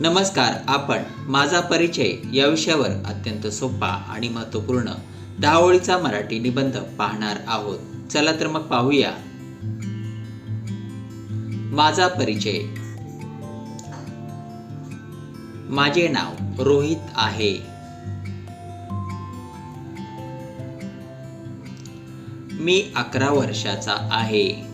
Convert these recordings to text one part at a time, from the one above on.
नमस्कार आपण माझा परिचय या विषयावर अत्यंत सोपा आणि महत्त्वपूर्ण दहावळीचा मराठी निबंध पाहणार आहोत. चला तर मग पाहूया. माझा परिचय. माझे नाव रोहित आहे. मी अकरा वर्षाचा आहे.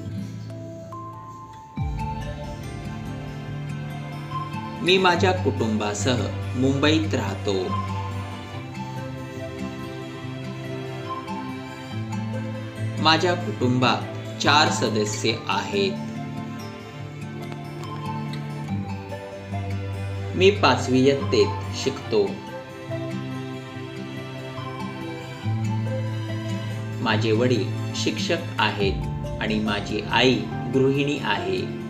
मी माझ्या कुटुंबासह मुंबईत राहतो. माझ्या कुटुंबात चार सदस्य आहेत. मी पाचवी इयत्तेत शिकतो. माझे वडील शिक्षक आहेत आणि माझी आई गृहिणी आहे.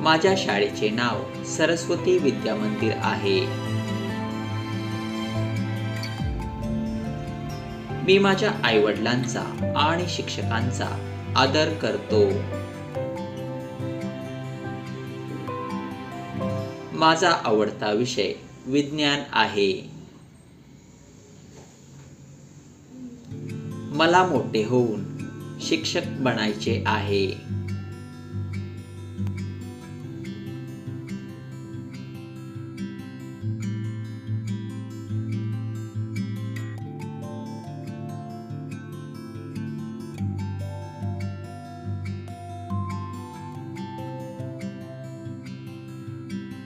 माझ्या शाळेचे नाव सरस्वती विद्या मंदिर आहे. मी माझ्या आईवडिलांचा आणि शिक्षकांचा आदर करतो. माझा आवडता विषय विज्ञान आहे. मला मोठे होऊन शिक्षक बनायचे आहे.